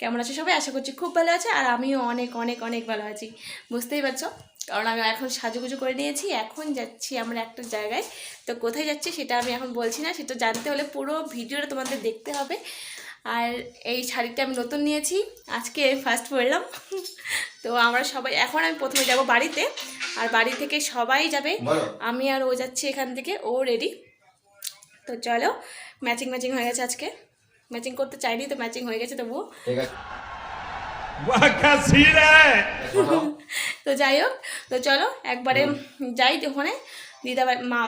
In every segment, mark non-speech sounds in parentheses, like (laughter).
কেমন আছো সবাই? আশা করছি খুব ভালো আছে আর আমিও অনেক অনেক অনেক ভালো আছি। বুঝতেই পারছ? কারণ আমি এখন সাজুগুজু করে নিয়েছি। এখন যাচ্ছি আমরা একটা জায়গায়। তো কোথায় যাচ্ছি সেটা আমি এখন বলছি না। সেটা জানতে হলে পুরো ভিডিওটা তোমাদের দেখতে হবে। আর এই শাড়িটা আমি নতুন নিয়েছি। আজকে ফার্স্ট পরলাম। তো আমরা সবাই এখন আমি প্রথমে যাব বাড়িতে আর বাড়ি থেকে সবাই যাবে। আমি আর ও যাচ্ছি এখান থেকে ও রেডি তো চলো ম্যাচিং ম্যাচিং হয়ে গেছে আজকে। ম্যাচিং করতে চাইনি তো ম্যাচিং হয়ে গেছে তবুও। তো যাই হোক তো চলো একবারে যাই ওখানে। দিদা মা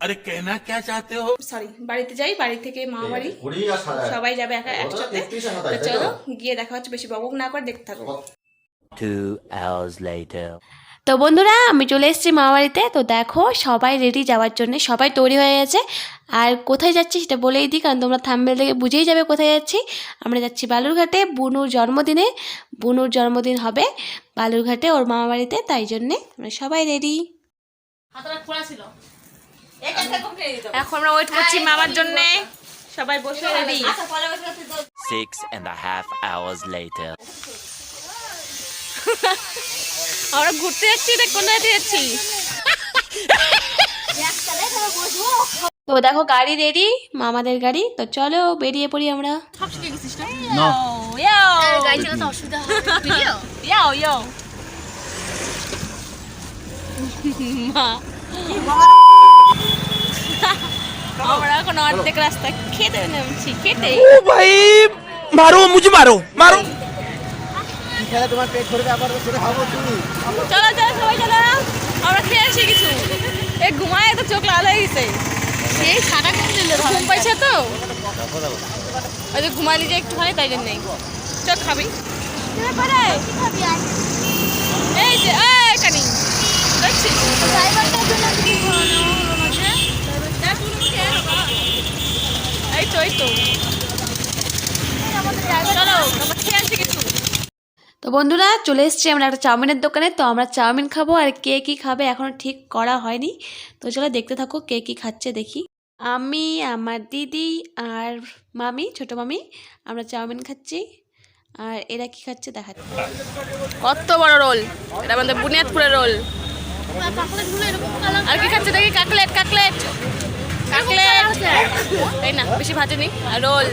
আরে কেনা কে চাতে হো? সরি বাড়িতে যাই বাড়ি থেকে মা বাড়ি। সবাই যাবে একা একসাথে। তো চলো গিয়ে দেখা হচ্ছে বেশি বকবক না করে দেখতে থাকো। Two hours later. তো বন্ধুরা আমি চলে এসেছি মামাবাড়িতে। তো দেখো সবাই রেডি যাওয়ার জন্য সবাই তৈরি হয়ে গেছে। আর কোথায় যাচ্ছি সেটা বলেই দিই কারণ তোমরা থাম্বেল থেকে বুঝেই যাবে কোথায় যাচ্ছি। আমরা যাচ্ছি বালুরঘাটে বুনুর জন্মদিনে। বুনুর জন্মদিন হবে বালুরঘাটে ওর মামাবাড়িতে তাই জন্যে আমরা সবাই রেডি এখন আমরা ওয়েট করছি মামার জন্যে। সবাই বসে ready Six and a half hours later. আমরা ঘুরতে যাচ্ছি দেখ কোথায় যাচ্ছি? তো দেখো গাড়ি রেডি মামাদের গাড়ি। তো চলো বেরিয়ে পড়ি আমরা। আমরা এখন অর্ধেক রাস্তা খেতে নামছি খেতে। খেলে তোমার পেট ভরবে আবার সেটা খাব তুমি। চলো চলো সবাই চলো আমরা খেয়ে আসি কিছু। এ ঘুমায় তো চোখ লাল হয়ে গেছে। সেই ছাটা ঘুম পাইছে তো? ওই যে ঘুমালি যে একটুখানি তাই জন্যই। চল খাবি। এই যে এখানে দেখছিস এই তো এই তো। চলো খেয়ে আসি কিছু। তো বন্ধুরা চলে এসেছি আমরা একটা চাউমিনের দোকানে। তো আমরা চাউমিন খাব আর কে কী খাবে এখনও ঠিক করা হয়নি। তো চলো দেখতে থাকো কে কী খাচ্ছে দেখি। আমি আমার দিদি আর মামি ছোট মামি আমরা চাউমিন খাচ্ছি। আর এরা কি খাচ্ছে দেখাচ্ছি। কত বড় রোল। এটা আমাদের বুনিয়াদপুরের রোল। আর কি খাচ্ছে দেখি? কাকলেট কাকলেট। কাকলেট। তাই না? বেশি ভাজেনি। আর রোল।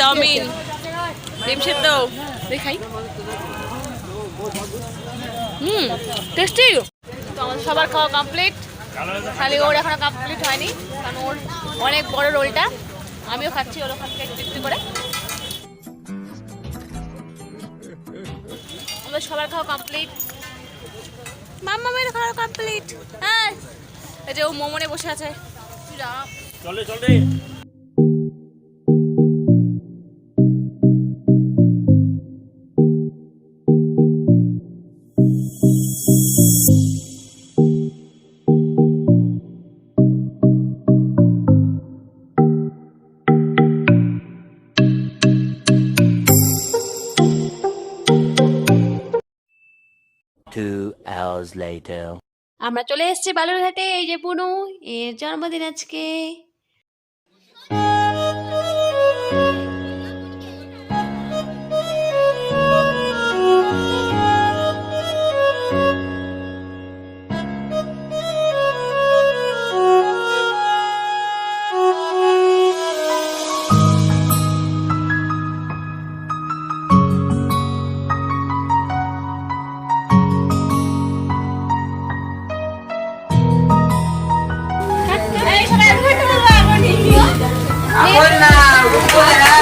চাউমিন। ডিম সেদ্ধ। দেখাই হুম টেস্টি তো সবার খাওয়া কমপ্লিট খালি ওর এখনও কমপ্লিট হয়নি কারণ ওর অনেক বড় রোলটা। আমিও খাচ্ছি ওর ওখান থেকে করে। আমাদের সবার খাওয়া কমপ্লিট মাম্মা মেয়ের খাওয়া কমপ্লিট হ্যাঁ এই যে ও মোমনে বসে আছে। চলে চলে Two hours later. আমরা চলে এসেছি বালুরঘাটে এই যে পুনু এর জন্মদিন আজকে Ako na! Ako na!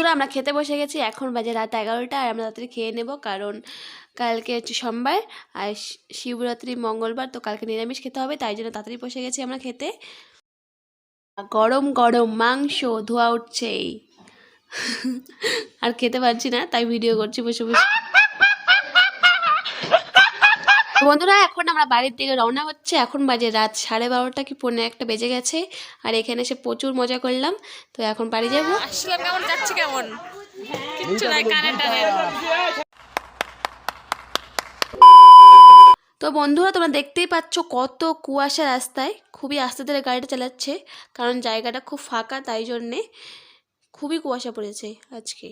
বন্ধুরা, আমরা খেতে বসে গেছি। এখন বাজে রাত এগারোটা আর আমরা তাড়াতাড়ি খেয়ে নেব কারণ কালকে হচ্ছে সোমবার আর শিবরাত্রি মঙ্গলবার, তো কালকে নিরামিষ খেতে হবে, তাই জন্য তাড়াতাড়ি বসে গেছি আমরা খেতে। গরম গরম মাংস ধোয়া উঠছেই। (laughs) আর খেতে পারছি না, তাই ভিডিও করছি বসে বসে। তো বন্ধুরা এখন আমরা বাড়ির দিকে রওনা হচ্ছে। এখন বাজে রাত সাড়ে বারোটা কি পৌনে একটা বেজে গেছে। আর এখানে এসে প্রচুর মজা করলাম। তো এখন বাড়ি যাব। আসলাম কেমন? যাচ্ছে কেমন? কিচ্ছু নাই কানে টানে। তো বন্ধুরা তোমরা দেখতেই পাচ্ছ কত কুয়াশা রাস্তায়। খুবই আস্তে ধীরে গাড়িটা চালাচ্ছে কারণ জায়গাটা খুব ফাঁকা তাই জন্যে খুবই কুয়াশা পড়েছে আজকে।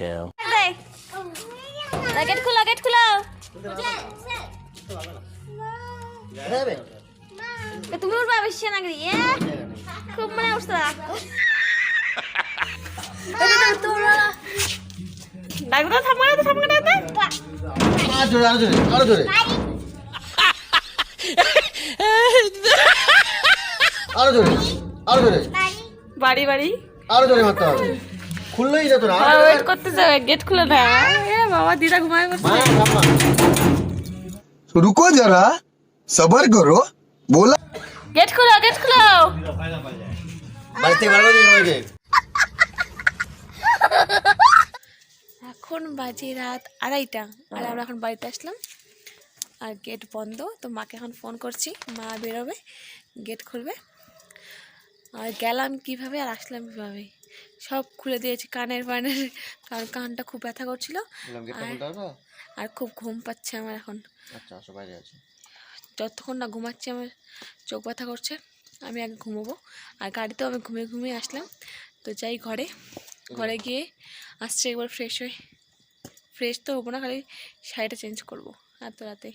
Later. গেট খোলা গেট খোলা। তুমি উঠবা বেশি না গিয়ে খুব মানে উঠতে ডাকতে থামা না থামা না আরও জোরে আরও জোরে আরও জোরে। আরও জোরে আরও জোরে। বাড়ি বাড়ি। আরও জোরে মারতে হবে। খুললেই যেত না। ওয়েট করতে যাবে গেট খুলে না এ বাবা দিদা ঘুমায় বসে। রুকো যারা সবর করো বলা গেট খুলো গেট খুলো। বাড়িতে বাড়বো দিন হয়ে এখন বাজে রাত আড়াইটা আর আমরা এখন বাড়িতে আসলাম। আর গেট বন্ধ তো মাকে এখন ফোন করছি মা বেরোবে গেট খুলবে। আর গেলাম কীভাবে আর আসলাম কীভাবে? সব খুলে দিয়েছি কানের ফানের কারণ কানটা খুব ব্যথা করছিল। আর- আর খুব ঘুম পাচ্ছে আমার এখন। আচ্ছা যতক্ষণ না ঘুমাচ্ছি আমার চোখ ব্যথা করছে আমি আগে ঘুমোবো। আর গাড়িতেও আমি ঘুমিয়ে ঘুমিয়ে আসলাম। তো যাই ঘরে ঘরে গিয়ে আসছে একবার ফ্রেশ হয়ে। ফ্রেশ তো হব না খালি শাড়িটা চেঞ্জ করব এত রাতে।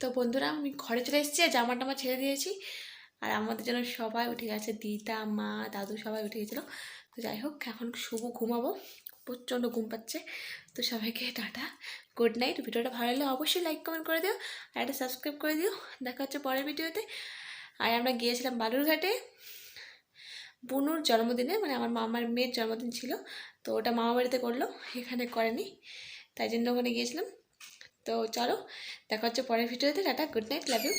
তো বন্ধুরা আমি ঘরে চলে এসেছি আর জামা টামা ছেড়ে দিয়েছি। আর আমাদের যেন সবাই উঠে গেছে, দিদা, মা, দাদু সবাই উঠে গেছিল। তো যাই হোক, এখন শুভ ঘুমাবো, প্রচণ্ড ঘুম পাচ্ছে। তো সবাইকে টাটা গুড নাইট ভিডিওটা ভালো লাগলে অবশ্যই লাইক কমেন্ট করে দিও আর একটা সাবস্ক্রাইব করে দিও। দেখা হচ্ছে পরের ভিডিওতে। আর আমরা গিয়েছিলাম বালুরঘাটে। বুনুর জন্মদিনে মানে আমার মামার মেয়ের জন্মদিন ছিল। তো ওটা মামা বাড়িতে করল, এখানে করেনি। তাই জন্য ওখানে গিয়েছিলাম। তো চলো, দেখা হচ্ছে পরের ভিডিওতে। Tata good night love you